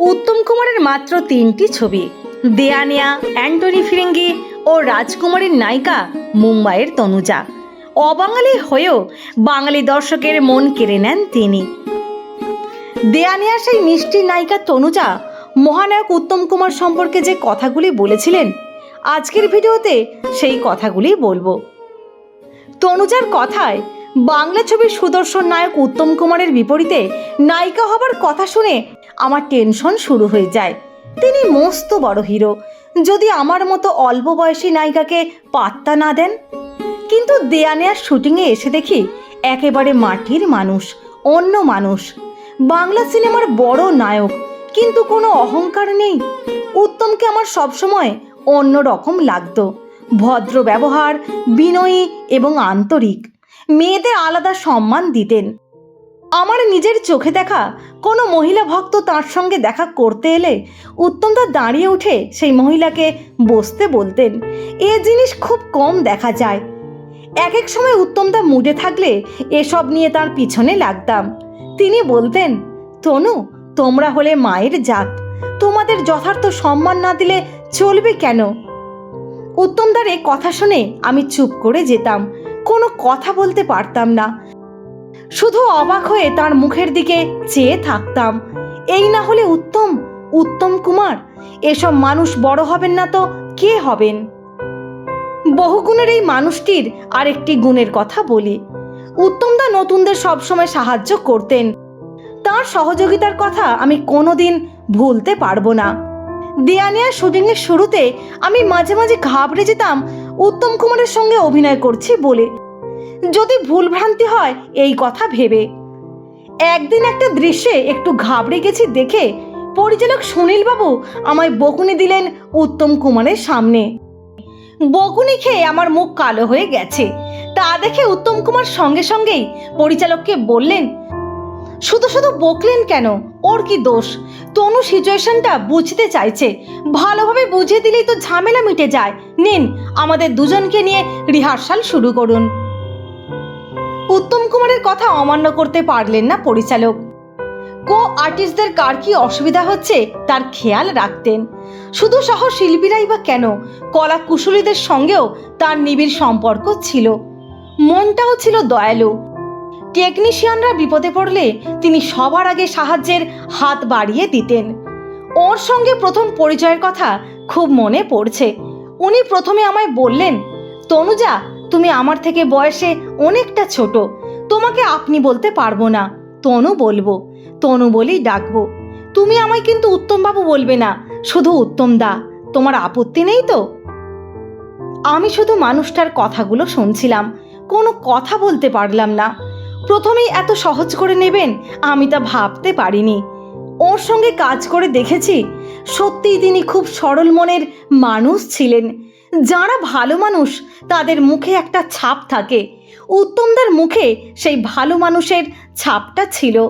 উত্তম কুমারের মাত্র তিনটি ছবি। দেয়ানিয়া, অ্যান্টনি ফিরিঙ্গি ও রাজকুমারীর নায়িকা মুম্বাইয়ের তনুজা। অবাঙালি হয়েও বাঙালি দর্শকের মন কেড়ে নেন তিনি। দেয়ানিয়া সেই মিষ্টি নায়িকা তনুজা মহানায়ক উত্তম কুমার সম্পর্কে যে কথাগুলি বলেছিলেন, আজকের ভিডিওতে সেই কথাগুলি বলব। তনুজার কথায় বাংলা ছবির সুদর্শন নায়ক উত্তম কুমারের বিপরীতে নায়িকা হবার কথা শুনে আমার টেনশন শুরু হয়ে যায়। তিনি মস্ত বড় হিরো যদি আমার মতো অল্প বয়সী নায়িকাকে পাত্তা না দেন? কিন্তু দেয়া নেয়ার শুটিংয়ে এসে দেখি, একেবারে মাটির মানুষ, অন্য মানুষ। বাংলা সিনেমার বড় নায়ক, কিন্তু কোনো অহংকার নেই। উত্তমকে আমার সবসময় অন্য রকম লাগতো। ভদ্র ব্যবহার, বিনয়ী এবং আন্তরিক। মেয়েদের আলাদা সম্মান দিতেন। আমার নিজের চোখে দেখা কোনো মহিলা ভক্ত তার সঙ্গে দেখা করতে এলে উত্তমদা দাঁড়িয়ে উঠে সেই মহিলাকে বসতে বলতেন। এ জিনিস খুব কম দেখা যায়। এক এক সময় উত্তমদা মুডে থাকলে এসব নিয়ে তার পিছনে লাগতাম। তিনি বলতেন, তনু, তোমরা হলে মায়ের জাত। তোমাদের যথার্থ সম্মান না দিলে চলবে কেন? উত্তমদার এ কথা শুনে আমি চুপ করে যেতাম। কোনো কথা বলতে পারতাম না। শুধু অবাক হয়ে তার মুখের দিকে চেয়ে থাকতাম। এই না হলে উত্তম উত্তম কুমার, এসব মানুষ বড় হবেন না তো কে হবেন? বহুগুণের এই মানুষটির আরেকটি গুণের কথা বলি। উত্তমদা নতুনদের সবসময় সাহায্য করতেন। তার সহযোগিতার কথা আমি কোনোদিন ভুলতে পারব না। দেয়ানিয়া শুটিংয়ের শুরুতে আমি মাঝে মাঝে ঘাবড়ে যেতাম, উত্তম কুমারের সঙ্গে অভিনয় করছি বলে। যদি ভুলভ্রান্তি হয়, এই কথা ভেবে। একদিন একটা দৃশ্যে একটু ঘাবড়ে গেছি দেখে পরিচালক সুনীলবাবু আমায় বকুনি দিলেন উত্তম কুমারের সামনে। বকুনি খেয়ে আমার মুখ কালো হয়ে গেছে। তা দেখে উত্তম কুমার সঙ্গে সঙ্গেই পরিচালককে বললেন, শুধু শুধু বকলেন কেন? ওর কি দোষ? তনু সিচুয়েশনটা বুঝতে চাইছে। ভালোভাবে বুঝিয়ে দিলেই তো ঝামেলা মিটে যায়। নিন, আমাদের দুজনকে নিয়ে রিহার্সাল শুরু করুন। উত্তম কথা অমান্য করতে পারলেন না পরিচালক। কো আর্টিস্টদের কার কি অসুবিধা হচ্ছে তার খেয়াল রাখতেন। শুধু সহ শিল্পীরাই বা কেন? কলা কুশলীদের সঙ্গেও তার নিবিড় সম্পর্ক ছিল। মনটাও ছিল দয়ালু। টেকনিশিয়ানরা বিপদে পড়লে তিনি সবার আগে সাহায্যের হাত বাড়িয়ে দিতেন। ওর সঙ্গে প্রথম পরিচয়ের কথা খুব মনে পড়ছে। উনি প্রথমে আমায় বললেন, তনুজা, তুমি আমার থেকে বয়সে অনেকটা ছোট। তোমাকে আপনি বলতে পারব না। তনু বলব। তনু বলেই ডাকবো। তুমি আমায় কিন্তু উত্তমবাবু বলবে না, শুধু উত্তম দা তোমার আপত্তি নেই তো? আমি শুধু মানুষটার কথাগুলো শুনছিলাম, কোনো কথা বলতে পারলাম না। প্রথমেই এত সহজ করে নেবেন, আমি তা ভাবতে পারিনি। ওর সঙ্গে কাজ করে দেখেছি, সত্যিই তিনি খুব সরল মনের মানুষ ছিলেন। যারা ভালো মানুষ, তাদের মুখে একটা ছাপ থাকে। উত্তমদার মুখে সেই ভালো মানুষের ছাপটা ছিল।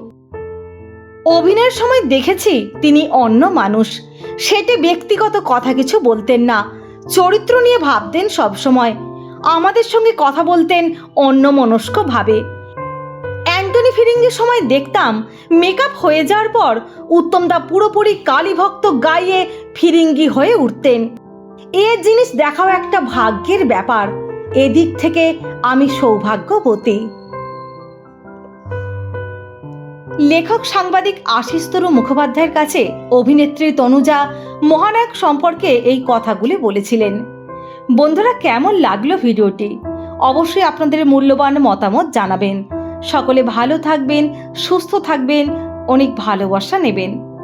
অভিনয়ের সময় দেখেছি তিনি অন্য মানুষ। সেটি ব্যক্তিগত কথা কিছু বলতেন না। চরিত্র নিয়ে ভাবতেন সবসময়। আমাদের সঙ্গে কথা বলতেন অন্য মনস্কভাবে অ্যান্টনি ফিরিঙ্গের সময় দেখতাম, মেকআপ হয়ে যাওয়ার পর উত্তমদা পুরোপুরি কালীভক্ত গাইয়ে ফিরিঙ্গি হয়ে উঠতেন। এ জিনিস দেখাও একটা ভাগ্যের ব্যাপার। এদিক থেকে আমি সৌভাগ্যবতী। লেখক সাংবাদিক আশিস তরু মুখোপাধ্যায়ের কাছে অভিনেত্রী তনুজা মহানায়ক সম্পর্কে এই কথাগুলি বলেছিলেন। বন্ধুরা, কেমন লাগল ভিডিওটি? অবশ্যই আপনাদের মূল্যবান মতামত জানাবেন। সকলে ভালো থাকবেন, সুস্থ থাকবেন, অনেক ভালোবাসা নেবেন।